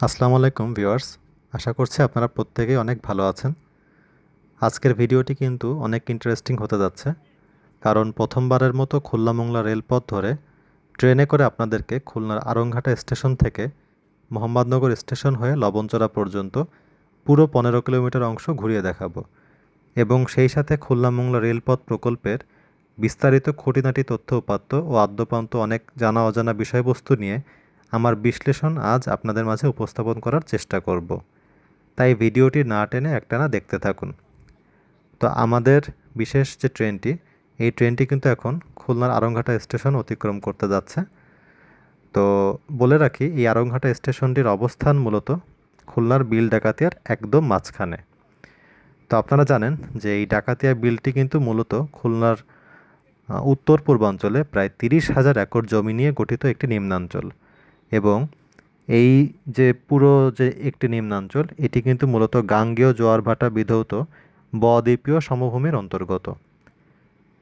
আসসালামু আলাইকুম ভিউয়ার্স। আশা করছি আপনারা প্রত্যেকেই অনেক ভালো আছেন। আজকের ভিডিওটি কিন্তু অনেক ইন্টারেস্টিং হতে যাচ্ছে। কারণ প্রথমবারের মতো খুলনা মোংলা রেলপথ ধরে ট্রেনে করে আপনাদেরকে খুলনার আরংঘাটা স্টেশন থেকে মোহাম্মদনগর স্টেশন হয়ে লবণচড়া পর্যন্ত পুরো পনেরো কিলোমিটার অংশ ঘুরিয়ে দেখাবো। এবং সেই সাথে খুলনা মোংলা রেলপথ প্রকল্পের বিস্তারিত খুঁটিনাটি তথ্য উপাত্ত ও আদ্যপান্ত অনেক জানা অজানা বিষয়বস্তু নিয়ে আমার বিশ্লেষণ আজ আপনাদের মাঝে উপস্থাপন করার চেষ্টা করব। তাই ভিডিওটি না টেনে একটানা দেখতে থাকুন। তো আমাদের বিশেষ যে ট্রেনটি, এই ট্রেনটি কিন্তু এখন খুলনার আরংঘাটা স্টেশন অতিক্রম করতে যাচ্ছে। তো বলে রাখি, এই আরংঘাটা স্টেশনটির অবস্থান মূলত খুলনার বিল ডাকাতিয়ার একদম মাঝখানে। তো আপনারা জানেন যে এই ডাকাতিয়া বিলটি কিন্তু মূলত খুলনার উত্তর পূর্বাঞ্চলে প্রায় তিরিশ হাজার একর জমি নিয়ে গঠিত একটি নিম্নাঞ্চল। এবং এই যে পুরো যে একটি নিম্নাঞ্চল, এটি কিন্তু মূলত গাঙ্গেয় জোয়ারভাটা বিধৌত বদ্বীপীয় সমভূমির অন্তর্গত।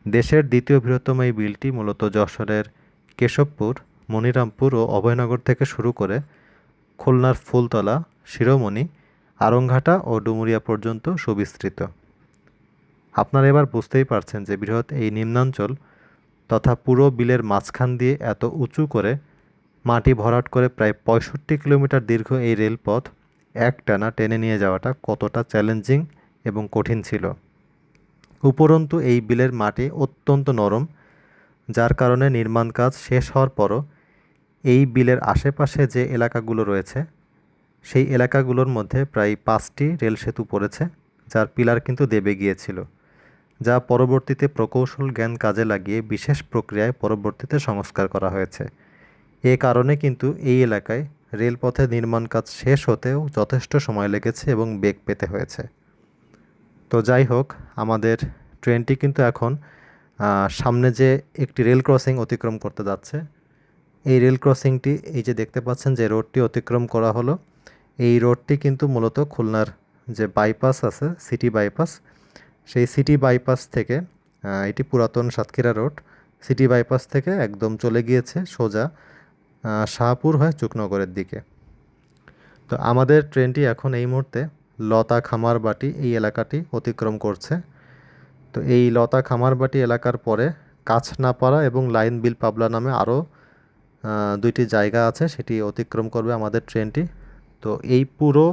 দেশের দ্বিতীয় বৃহত্তম এই বিলটি মূলত যশোরের কেশবপুর, মনিরামপুর ও অভয়নগর থেকে শুরু করে খুলনার ফুলতলা, শিরোমণি, আরংঘাটা ও ডুমুরিয়া পর্যন্ত সুবিস্তৃত। আপনারা এবার বুঝতেই পারছেন যে বৃহৎ এই নিম্নাঞ্চল তথা পুরো বিলের মাঝখান দিয়ে এত উঁচু করে মাটি ভরাট করে প্রায় পঁয়ষট্টি কিলোমিটার দীর্ঘ এই রেলপথ একটানা টেনে নিয়ে যাওয়াটা কতটা চ্যালেঞ্জিং এবং কঠিন ছিল। উপরন্তু এই বিলের মাটি অত্যন্ত নরম, যার কারণে নির্মাণ কাজ শেষ হওয়ার পরও এই বিলের আশেপাশে যে এলাকাগুলো রয়েছে, সেই এলাকাগুলোর মধ্যে প্রায় পাঁচটি রেল সেতু পড়েছে, যার পিলার কিন্তু দেবে গিয়েছিল, যা পরবর্তীতে প্রকৌশল জ্ঞান কাজে লাগিয়ে বিশেষ প্রক্রিয়ায় পরবর্তীতে সংস্কার করা হয়েছে। এ কারণে কিন্তু এই এলাকায় রেলপথের নির্মাণ কাজ শেষ হতেও যথেষ্ট সময় লেগেছে এবং বেগ পেতে হয়েছে। তো যাই হোক, আমাদের ট্রেনটি কিন্তু এখন সামনে যে একটি রেল ক্রসিং অতিক্রম করতে যাচ্ছে, এই রেল ক্রসিংটি এই যে দেখতে পাচ্ছেন যে রোডটি অতিক্রম করা হলো, এই রোডটি কিন্তু মূলত খুলনার যে বাইপাস আছে, সিটি বাইপাস, সেই সিটি বাইপাস থেকে এটি পুরাতন সাতক্ষীরা রোড, সিটি বাইপাস থেকে একদম চলে গিয়েছে সোজা শাহপুর হয়ে চুকনগরের দিকে। তো আমাদের ট্রেনটি এখন এই মুহূর্তে লতা খামারবাটি এই এলাকাটি অতিক্রম করছে। তো এই লতা খামারবাটি এলাকার পরে কাছনাপাড়া এবং লাইন বিল পাবলা নামে আরও দুইটি জায়গা আছে, সেটি অতিক্রম করবে আমাদের ট্রেনটি। তো এই পুরো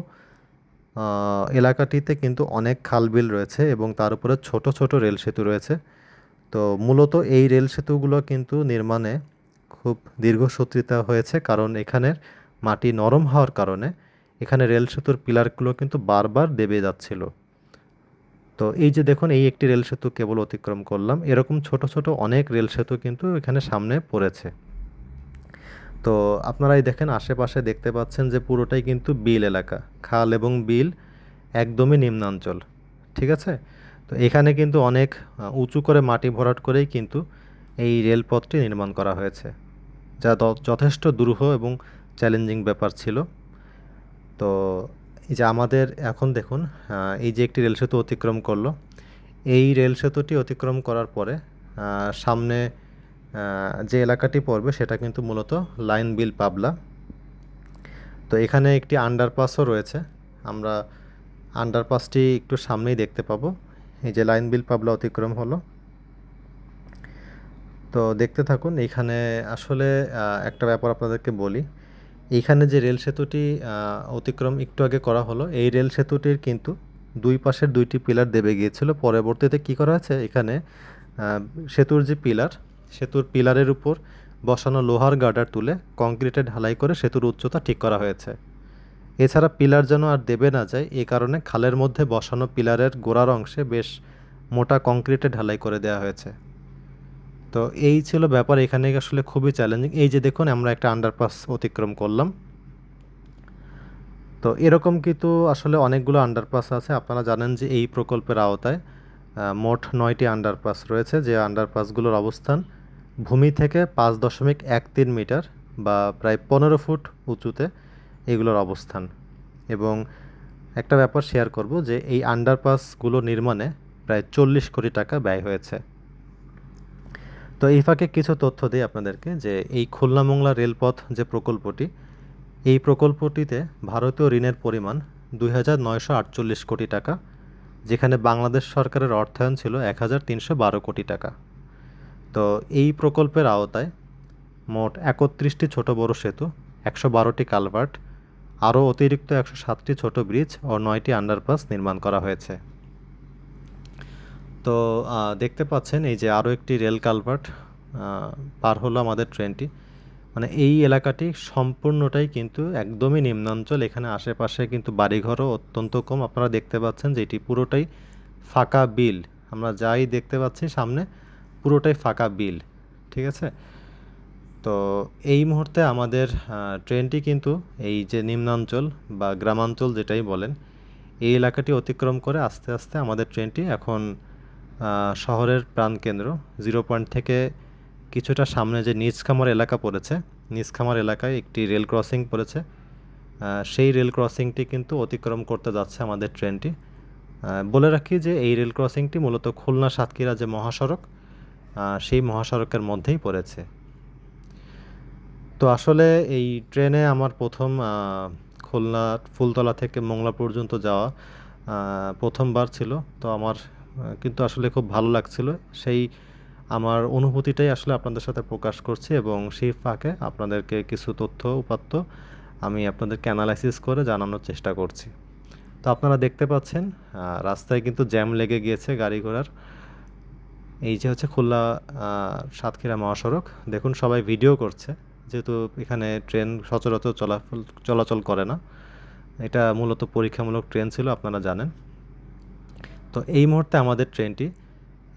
এলাকাটিতে কিন্তু অনেক খালবিল রয়েছে এবং তার উপরে ছোট ছোট রেল সেতু রয়েছে। তো মূলত এই রেল সেতুগুলো কিন্তু নির্মাণে খুব দীর্ঘসূত্রিতা হয়েছে কারণ এখানের মাটি নরম হওয়ার কারণে এখানে রেল সেতুর পিলারগুলো কিন্তু বারবার দেবে যাচ্ছিল। তো এই যে দেখুন, এই একটি রেল সেতু কেবল অতিক্রম করলাম। এরকম ছোট ছোট অনেক রেল সেতু কিন্তু এখানে সামনে পড়েছে। তো আপনারাই দেখেন, আশেপাশে দেখতে পাচ্ছেন যে পুরোটাই কিন্তু বিল এলাকা। খাল এবং বিল একদমই নিম্নাঞ্চল, ঠিক আছে? তো এখানে কিন্তু অনেক উঁচু করে মাটি ভরাট করেই কিন্তু এই রেলপথটি নির্মাণ করা হয়েছে। যা যথেষ্ট দুরূহ এবং চ্যালেঞ্জিং ব্যাপার ছিল। তো এই যে আমাদের এখন দেখুন এই যে একটি রেল সেতু অতিক্রম করল, এই রেল সেতুটি অতিক্রম করার পরে সামনে যে এলাকাটি পড়বে সেটা কিন্তু মূলত লাইন বিল পাবলা। তো এখানে একটি আন্ডারপাসও রয়েছে, আমরা আন্ডারপাসটি একটু সামনেই দেখতে পাবো। এই যে লাইন বিল পাবলা অতিক্রম হলো তো দেখতে থাকুন, এইখানে আসলে একটা ব্যাপার আপনাদেরকে বলি। এইখানে যে রেল সেতুটি অতিক্রম একটু আগে করা হলো, এই রেল সেতুটির কিন্তু দুই পাশের দুইটি পিলার দেবে গিয়েছিল। পরবর্তীতে কি করা আছে এখানে সেতুর যে পিলার, সেতুর পিলারের উপর বসানো লোহার গার্ডার তুলে কংক্রিটে ঢালাই করে সেতুর উচ্চতা ঠিক করা হয়েছে। এছাড়া পিলার যেন আর দেবে না যায় এই কারণে খালের মধ্যে বসানো পিলারের গোড়ার অংশে বেশ মোটা কংক্রিটে ঢালাই করে দেওয়া হয়েছে। তো এই ছিল ব্যাপার, এখানে আসলে খুবই চ্যালেঞ্জিং এই যে দেখুন, আমরা একটা আন্ডারপাস অতিক্রম করলাম। তো এরকম কিন্তু আসলে অনেকগুলো আন্ডারপাস আছে। আপনারা জানেন যে এই প্রকল্পের আওতায় মোট নয়টি আন্ডারপাস রয়েছে। যে আন্ডারপাসগুলোর অবস্থান ভূমি থেকে পাঁচ দশমিক এক তিন মিটার বা প্রায় পনেরো ফুট উঁচুতে এগুলোর অবস্থান। এবং একটা ব্যাপার শেয়ার করব যে এই আন্ডারপাসগুলো নির্মাণে প্রায় চল্লিশ কোটি টাকা ব্যয় হয়েছে। তো এই ফাঁকে কিছু তথ্য দিই আপনাদেরকে যে এই খুলনা মোংলা রেলপথ যে প্রকল্পটি, এই প্রকল্পটিতে ভারতীয় ঋণের পরিমাণ দুই হাজার নয়শো আটচল্লিশ কোটি টাকা, যেখানে বাংলাদেশ সরকারের অর্থায়ন ছিল এক হাজার তিনশো বারো কোটি টাকা। তো এই প্রকল্পের আওতায় মোট একত্রিশটি ছোট বড় সেতু, একশো বারোটি কালভার্ট, আরও অতিরিক্ত একশো সাতটি ছোট ব্রিজ ও নয়টি আন্ডারপাস নির্মাণ করা হয়েছে। তো দেখতে পাচ্ছেন এই যে আরও একটি রেল কালভার্ট পার হলো আমাদের ট্রেনটি। মানে এই এলাকাটি সম্পূর্ণটাই কিন্তু একদমই নিম্নাঞ্চল। এখানে আশেপাশে কিন্তু বাড়িঘরও অত্যন্ত কম। আপনারা দেখতে পাচ্ছেন যে এটি পুরোটাই ফাঁকা বিল। আমরা যাই দেখতে পাচ্ছি সামনে, পুরোটাই ফাঁকা বিল। ঠিক আছে? তো এই মুহূর্তে আমাদের ট্রেনটি কিন্তু এই যে নিম্নাঞ্চল বা গ্রামাঞ্চল যেটাই বলেন, এই এলাকাটি অতিক্রম করে আস্তে আস্তে আমাদের ট্রেনটি এখন শহরের প্রাণকেন্দ্র। জিরো পয়েন্ট থেকে কিছুটা সামনে যে নিচখামার এলাকা পড়েছে, নিচখামার এলাকায় একটি রেল ক্রসিং পড়েছে। সেই রেল ক্রসিংটি কিন্তু অতিক্রম করতে যাচ্ছে আমাদের ট্রেনটি। বলে রাখি যে এই রেল ক্রসিংটি মূলত খুলনা সাতক্ষীরা যে মহাসড়ক সেই মহাসড়কের মধ্যেই পড়েছে। তো আসলে এই ট্রেনে আমার প্রথম খুলনা ফুলতলা থেকে মোংলা পর্যন্ত যাওয়া প্রথমবার ছিল। তো আমার কিন্তু আসলে খুব ভালো লাগছিল। সেই আমার অনুভূতিটাই আসলে আপনাদের সাথে প্রকাশ করছি এবং সেই ফাঁকে আপনাদেরকে কিছু তথ্য, উপাত্ত আমি আপনাদেরকে অ্যানালাইসিস করে জানানোর চেষ্টা করছি। তো আপনারা দেখতে পাচ্ছেন রাস্তায় কিন্তু জ্যাম লেগে গিয়েছে গাড়ি ঘোড়ার। এই যে হচ্ছে খুলনা সাতক্ষীরা মহাসড়ক। দেখুন সবাই ভিডিও করছে, যেহেতু এখানে ট্রেন সচরাচর চলাফল, চলাচল করে না। এটা মূলত পরীক্ষামূলক ট্রেন ছিল, আপনারা জানেন। তো এই মুহূর্তে আমাদের ট্রেনটি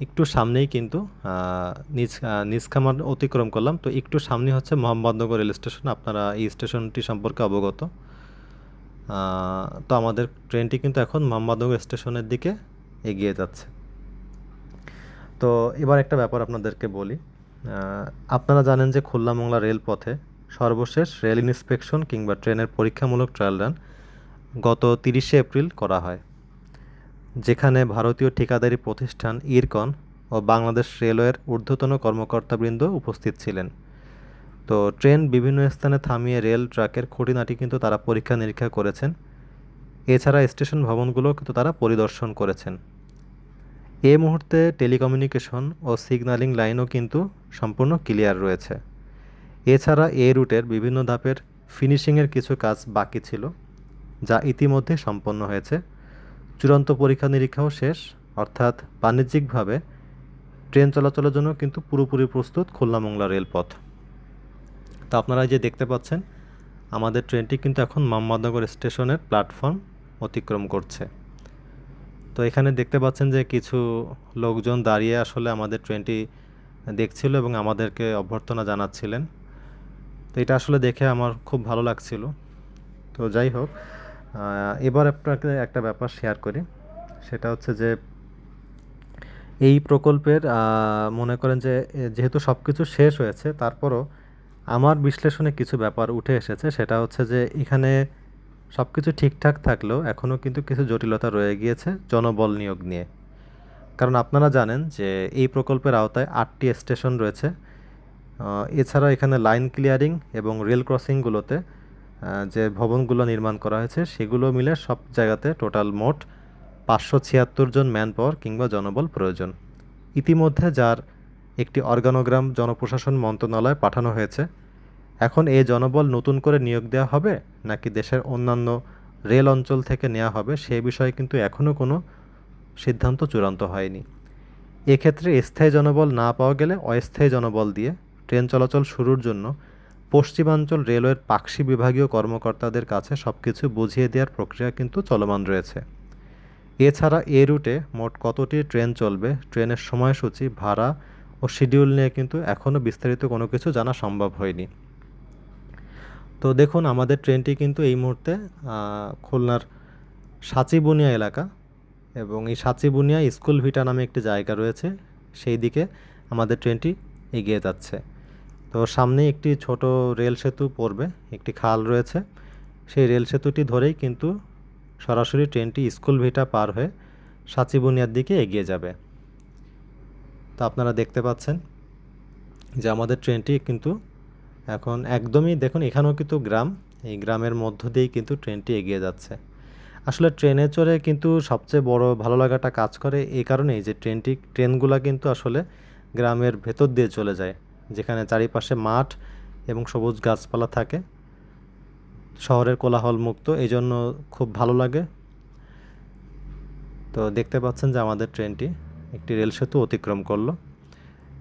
একটু সামনেই কিন্তু নিজ নিজখামার অতিক্রম করলাম। তো একটু সামনে হচ্ছে মোহাম্মদনগর রেল স্টেশন, আপনারা এই স্টেশনটি সম্পর্কে অবগত। তো আমাদের ট্রেনটি কিন্তু এখন মোহাম্মদনগর স্টেশনের দিকে এগিয়ে যাচ্ছে। তো এবার একটা ব্যাপার আপনাদেরকে বলি আপনারা জানেন যে খুলনা মোংলা রেলপথে সর্বশেষ রেল ইন্সপেকশন কিংবা ট্রেনের পরীক্ষামূলক ট্রায়াল রান গত তিরিশে এপ্রিল করা হয়। যেখানে ভারতীয় ঠিকাদারি প্রতিষ্ঠান ইরকন ও বাংলাদেশ রেলওয়ের ঊর্ধ্বতন কর্মকর্তাবৃন্দ উপস্থিত ছিলেন। তো ট্রেন বিভিন্ন স্থানে থামিয়ে রেল ট্র্যাকের খুঁটিনাটি কিন্তু তারা পরীক্ষা নিরীক্ষা করেছেন। এছাড়া স্টেশন ভবনগুলো কিন্তু তারা পরিদর্শন করেছেন। এ মুহূর্তে টেলিকমিউনিকেশন ও সিগন্যালিং লাইনও কিন্তু সম্পূর্ণ ক্লিয়ার রয়েছে। এছাড়া এ রুটের বিভিন্ন ধাপের ফিনিশিংয়ের কিছু কাজ বাকি ছিল, যা ইতিমধ্যে সম্পন্ন হয়েছে। চূড়ান্ত পরীক্ষা নিরীক্ষাও শেষ, অর্থাৎ বাণিজ্যিকভাবে ট্রেন চলাচলের জন্য কিন্তু পুরোপুরি প্রস্তুত খুলনা মোংলা রেলপথ। তো আপনারা যে দেখতে পাচ্ছেন, আমাদের ট্রেনটি কিন্তু এখন মোহাম্মদনগর স্টেশনের প্ল্যাটফর্ম অতিক্রম করছে। তো এখানে দেখতে পাচ্ছেন যে কিছু লোকজন দাঁড়িয়ে আসলে আমাদের ট্রেনটি দেখছিল এবং আমাদেরকে অভ্যর্থনা জানাচ্ছিলেন। তো এটা আসলে দেখে আমার খুব ভালো লাগছিল। তো যাই হোক এবার আপনাকে একটা ব্যাপার শেয়ার করি। সেটা হচ্ছে যে, এই প্রকল্পের মনে করেন যে যেহেতু সব কিছু শেষ হয়েছে, তারপরও আমার বিশ্লেষণে কিছু ব্যাপার উঠে এসেছে। সেটা হচ্ছে যে, এখানে সব কিছু ঠিকঠাক থাকলেও এখনও কিন্তু কিছু জটিলতা রয়ে গিয়েছে জনবল নিয়োগ নিয়ে। কারণ আপনারা জানেন যে, এই প্রকল্পের আওতায় আটটি স্টেশন রয়েছে। এছাড়া এখানে লাইন ক্লিয়ারিং এবং রেল ক্রসিংগুলোতে যে ভবনগুলো নির্মাণ করা হয়েছে, সেগুলো মিলে সব জায়গাতে টোটাল মোট পাঁচশো ছিয়াত্তর জন ম্যান পাওয়ার কিংবা জনবল প্রয়োজন। ইতিমধ্যে যার একটি অর্গানোগ্রাম জনপ্রশাসন মন্ত্রণালয়ে পাঠানো হয়েছে, এখন এই জনবল নতুন করে নিয়োগ দেওয়া হবে নাকি দেশের অন্যান্য রেল অঞ্চল থেকে নেওয়া হবে, সে বিষয়ে কিন্তু এখনও কোনো সিদ্ধান্ত চূড়ান্ত হয়নি। এক্ষেত্রে স্থায়ী জনবল না পাওয়া গেলে অস্থায়ী জনবল দিয়ে ট্রেন চলাচল শুরুর জন্য পশ্চিমাঞ্চল রেলওয়ের পাকশি বিভাগীয় কর্মকর্তাদের কাছে সব কিছু বুঝিয়ে দেওয়ার প্রক্রিয়া কিন্তু চলমান রয়েছে। এছাড়া এ রুটে মোট কতটি ট্রেন চলবে, ট্রেনের সময়সূচি, ভাড়া ও শিডিউল নিয়ে কিন্তু এখনও বিস্তারিত কোনো কিছু জানা সম্ভব হয়নি। তো দেখুন, আমাদের ট্রেনটি কিন্তু এই মুহূর্তে খুলনার সাচিবুনিয়া এলাকা এবং এই সাচিবুনিয়া স্কুল ভিটা নামে একটি জায়গা রয়েছে। সেই দিকে আমাদের ট্রেনটি এগিয়ে যাচ্ছে। তো সামনে একটি ছোট রেল সেতু পড়বে, একটি খাল রয়েছে। সেই রেল সেতুটি ধরেই কিন্তু সরাসরি ট্রেনটি স্কুল ভিটা পার হয়ে সাচিবুনিয়ার দিকে এগিয়ে যাবে। তো আপনারা দেখতে পাচ্ছেন যে আমাদের ট্রেনটি কিন্তু এখন একদমই, দেখুন এখানেও কিন্তু গ্রাম, এই গ্রামের মধ্য দিয়েই কিন্তু ট্রেনটি এগিয়ে যাচ্ছে। আসলে ট্রেনে চড়ে কিন্তু সবচেয়ে বড় ভালো লাগাটা কাজ করে এই কারণেই যে ট্রেনটি, ট্রেনগুলো কিন্তু আসলে গ্রামের ভেতর দিয়ে চলে যায়। যেখানে চারিপাশে মাঠ এবং সবুজ গাছপালা থাকে। শহরের কোলাহল মুক্ত এই জন্য খুব ভালো লাগে। তো দেখতে পাচ্ছেন যে আমাদের ট্রেনটি একটি রেল সেতু অতিক্রম করল।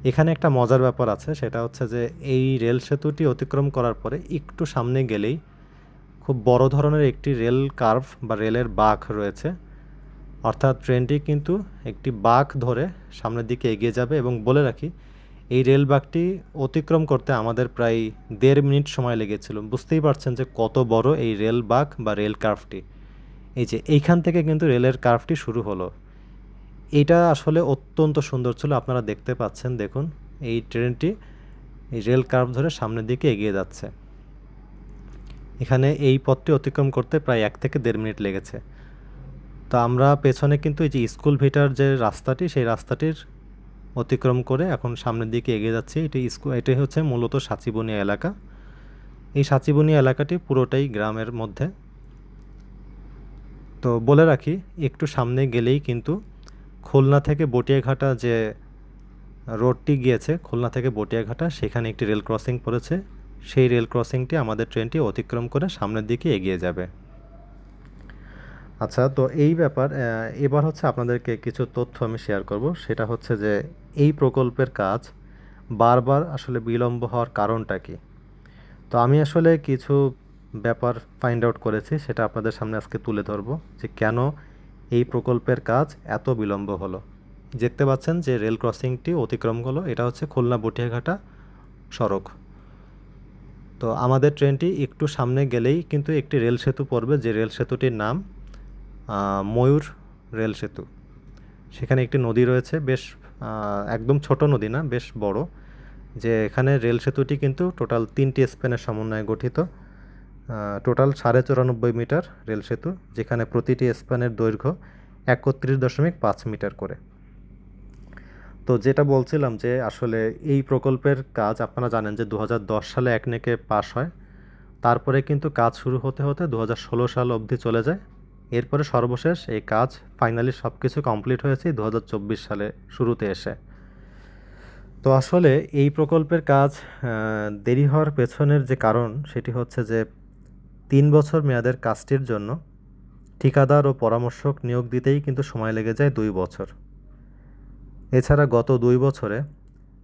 এখানে একটা মজার ব্যাপার আছে, সেটা হচ্ছে যে এই রেল সেতুটি অতিক্রম করার পরে একটু সামনে গেলেই খুব বড় ধরনের একটি রেল কার্ভ বা রেলের বাঁক রয়েছে। অর্থাৎ ট্রেনটি কিন্তু একটি বাঁক ধরে সামনের দিকে এগিয়ে যাবে এবং বলে রাখি এই রেল বাঁকটি অতিক্রম করতে আমাদের প্রায় দেড় মিনিট সময় লেগেছিল। বুঝতেই পারছেন যে কত বড় এই রেল বাঁক বা রেল কার্ভটি। এই যে এইখান থেকে কিন্তু রেলের কার্ভটি শুরু হলো। এটা আসলে অত্যন্ত সুন্দর ছিল। আপনারা দেখতে পাচ্ছেন, দেখুন, এই ট্রেনটি এই রেল কার্ভ ধরে সামনের দিকে এগিয়ে যাচ্ছে। এখানে এই পথটি অতিক্রম করতে প্রায় এক থেকে দেড় মিনিট লেগেছে। তো আমরা পেছনে কিন্তু এই যে স্কুল ভিটার যে রাস্তাটি, সেই রাস্তাটির অতিক্রম করে এখন সামনের দিকে এগিয়ে যাচ্ছি। এটি স্কুল এটাই হচ্ছে মূলত সাচিবনিয়া এলাকা। এই সাচিবনিয়া এলাকাটি পুরোটাই গ্রামের মধ্যে। তো বলে রাখি, একটু সামনে গেলেই কিন্তু খুলনা থেকে বটিয়াঘাটা যে রোডটি গিয়েছে, খুলনা থেকে বটিয়াঘাটা, সেখানে একটি রেল ক্রসিং পড়েছে। সেই রেল ক্রসিংটি আমাদের ট্রেনটি অতিক্রম করে সামনের দিকে এগিয়ে যাবে। আচ্ছা তো এই ব্যাপার এবার হচ্ছে আপনাদেরকে কিছু তথ্য আমি শেয়ার করব। সেটা হচ্ছে যে, এই প্রকল্পের কাজ বারবার আসলে বিলম্ব হওয়ার কারণটা কি? তো আমি আসলে কিছু ব্যাপার ফাইন্ড আউট করেছি, সেটা আপনাদের সামনে আজকে তুলে ধরবো যে কেন এই প্রকল্পের কাজ এত বিলম্ব হলো। দেখতে পাচ্ছেন যে রেল ক্রসিংটি অতিক্রম হলো এটা হচ্ছে খুলনা বটিয়াঘাটা সড়ক। তো আমাদের ট্রেনটি একটু সামনে গেলেই কিন্তু একটি রেল সেতু পড়বে, যে রেল সেতুটির নাম ময়ূর রেল সেতু। সেখানে একটি নদী রয়েছে, বেশ একদম ছোট নদী না, বেশ বড়, যে এখানে রেল সেতুটি কিন্তু টোটাল তিনটি স্পেনের সমন্বয়ে গঠিত। টোটাল সাড়ে চুরানব্বই মিটার রেল সেতু, যেখানে প্রতিটি স্প্যানের দৈর্ঘ্য একত্রিশ দশমিক পাঁচ মিটার করে। তো যেটা বলছিলাম যে আসলে এই প্রকল্পের কাজ আপনারা জানেন যে দু হাজার দশ সালে একনেকে পাশ হয়, তারপরে কিন্তু কাজ শুরু হতে হতে দু হাজার ষোলো সাল অবধি চলে যায়। এরপরে সর্বশেষ এই কাজ ফাইনালি সব কিছু কমপ্লিট হয়েছে দু হাজার চব্বিশ সালে শুরুতে এসে। তো আসলে এই প্রকল্পের কাজ দেরি হওয়ার পেছনের যে কারণ সেটি হচ্ছে যে তিন বছর মেয়াদের কাজটির জন্য ঠিকাদার ও পরামর্শক নিয়োগ দিতেই কিন্তু সময় লেগে যায় দুই বছর। এছাড়া গত দুই বছরে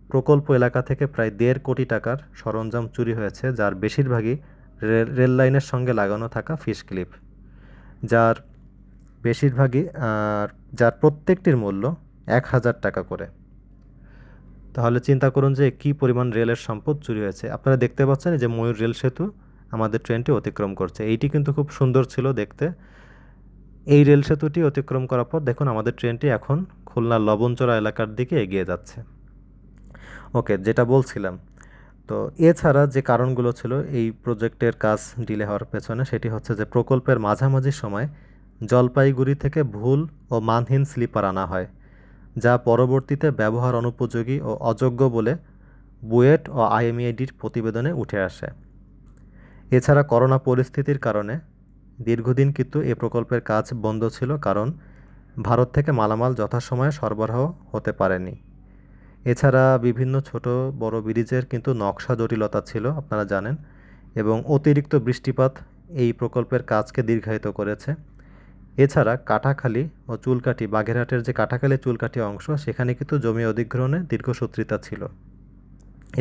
প্রকল্প এলাকা থেকে প্রায় দেড় কোটি টাকার সরঞ্জাম চুরি হয়েছে, যার বেশিরভাগই রেল লাইনের সঙ্গে লাগানো থাকা ফিশ ক্লিপ। যার বেশিরভাগই, আর যার প্রত্যেকটির মূল্য এক হাজার টাকা করে। তাহলে চিন্তা করুন যে কী পরিমাণ রেলের সম্পদ চুরি হয়েছে। আপনারা দেখতে পাচ্ছেন যে ময়ূর রেল সেতু আমাদের ট্রেনটি অতিক্রম করছে। এইটি কিন্তু খুব সুন্দর ছিল দেখতে। এই রেল সেতুটি অতিক্রম করার পর দেখুন আমাদের ট্রেনটি এখন খুলনার লবণচড়া এলাকার দিকে এগিয়ে যাচ্ছে। ওকে, যেটা বলছিলাম তো এছাড়া যে কারণগুলো ছিল এই প্রজেক্টের কাজ ডিলে হওয়ার পেছনে, সেটি হচ্ছে যে প্রকল্পের মাঝামাঝি সময় জলপাইগুড়ি থেকে ভুল ও মানহীন স্লিপার আনা হয়, যা পরবর্তীতে ব্যবহার অনুপযোগী ও অযোগ্য বলে বুয়েট ও আইএমইডির প্রতিবেদনে উঠে আসে। এছাড়া করোনা পরিস্থিতির কারণে দীর্ঘদিন কিন্তু এ প্রকল্পের কাজ বন্ধ ছিল, কারণ ভারত থেকে মালামাল যথাসময়ে সরবরাহ হতে পারেনি। এছাড়া বিভিন্ন ছোট বড় ব্রিজের কিন্তু নকশা জটিলতা ছিল, আপনারা জানেন, এবং অতিরিক্ত বৃষ্টিপাত এই প্রকল্পের কাজকে দীর্ঘায়িত করেছে। এছাড়া কাটাখালী ও চুলকাঠি, বাগেরহাটের যে কাটাখালী চুলকাঠি অংশ, সেখানে কিন্তু জমি অধিগ্রহণে দীর্ঘসূত্রিতা ছিল।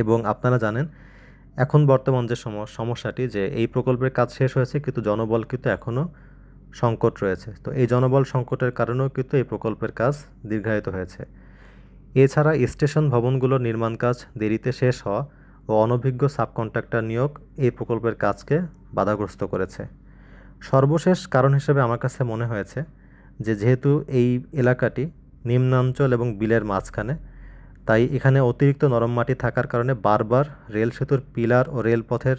এবং আপনারা জানেন, এখন বর্তমান যে সমস্যাটি যে এই প্রকল্পের কাজ শেষ হয়েছে, কিন্তু জনবল কিন্তু এখনও সংকট রয়েছে। তো এই জনবল সংকটের কারণেও কিন্তু এই প্রকল্পের কাজ দীর্ঘায়িত হয়েছে। এছাড়া স্টেশন ভবনগুলোর নির্মাণ কাজ দেরিতে শেষ হওয়া ও অনভিজ্ঞ সাবকন্ট্রাক্টর নিয়োগ এই প্রকল্পের কাজকে বাধাগ্রস্ত করেছে। সর্বশেষ কারণ হিসেবে আমার কাছে মনে হয়েছে যে, যেহেতু এই এলাকাটি নিম্নাঞ্চল এবং বিলের মাঝখানে, তাই এখানে অতিরিক্ত নরম মাটি থাকার কারণে বারবার রেল সেতুর পিলার ও রেলপথের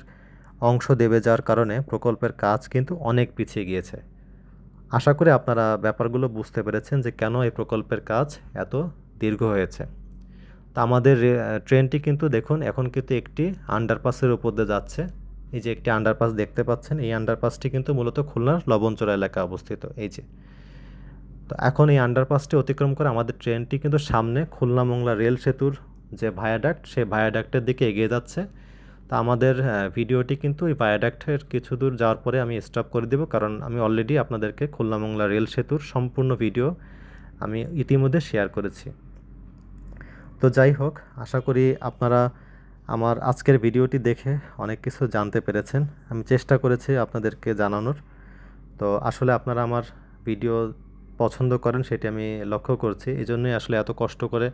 অংশ দেবে যাওয়ার কারণে প্রকল্পের কাজ কিন্তু অনেক পিছিয়ে গিয়েছে। আশা করি আপনারা ব্যাপারগুলো বুঝতে পেরেছেন যে, কেন এই প্রকল্পের কাজ এত দীর্ঘ হয়েছে। তা আমাদের ট্রেনটি কিন্তু দেখুন, এখন কিন্তু একটি আন্ডারপাসের উপর দিয়ে যাচ্ছে। এই যে একটি আন্ডারপাস দেখতে পাচ্ছেন, এই আন্ডারপাসটি কিন্তু মূলত খুলনার লবণচড়া এলাকা অবস্থিত। এই যে, তো এখন এই আন্ডারপাসটি অতিক্রম করে আমাদের ট্রেনটি কিন্তু সামনে খুলনা মোংলা রেল সেতুর যে ভায়াডাক্ট, সেই ভায়াডাক্টের দিকে এগিয়ে যাচ্ছে। তা আমাদের ভিডিওটি কিন্তু এই ভায়াডাক্টের কিছু দূর যাওয়ার পরে আমি স্টপ করে দেব, কারণ আমি অলরেডি আপনাদেরকে খুলনা মোংলা রেল সেতুর সম্পূর্ণ ভিডিও আমি ইতিমধ্যে শেয়ার করেছি। তো যাই হোক, আশা করি আপনারা আমার আজকের ভিডিওটি দেখে অনেক কিছু জানতে পেরেছেন। আমি চেষ্টা করেছি আপনাদেরকে জানানোর। তো আসলে আপনারা আমার ভিডিও পছন্দ করেন সেটি আমি লক্ষ্য করছি। এই জন্যই আসলে এত কষ্ট করে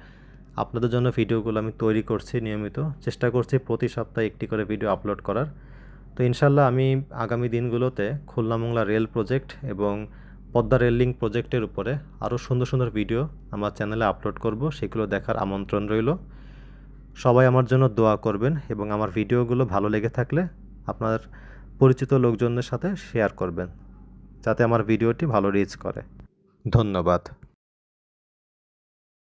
আপনাদের জন্য ভিডিওগুলো আমি তৈরি করছি নিয়মিত। চেষ্টা করছি প্রতি সপ্তাহে একটি করে ভিডিও আপলোড করার। তো ইনশাল্লাহ আমি আগামী দিনগুলোতে খুলনা মোংলা রেল প্রজেক্ট এবং পদ্মা রেল লিঙ্ক প্রজেক্টের উপরে আরও সুন্দর সুন্দর ভিডিও আমার চ্যানেলে আপলোড করব, সেগুলো দেখার আমন্ত্রণ রইল। সবাই আমার জন্য দোয়া করবেন এবং আমার ভিডিওগুলো ভালো লেগে থাকলে আপনার পরিচিত লোকজনের সাথে শেয়ার করবেন, যাতে আমার ভিডিওটি ভালো রিচ করে। ধন্যবাদ।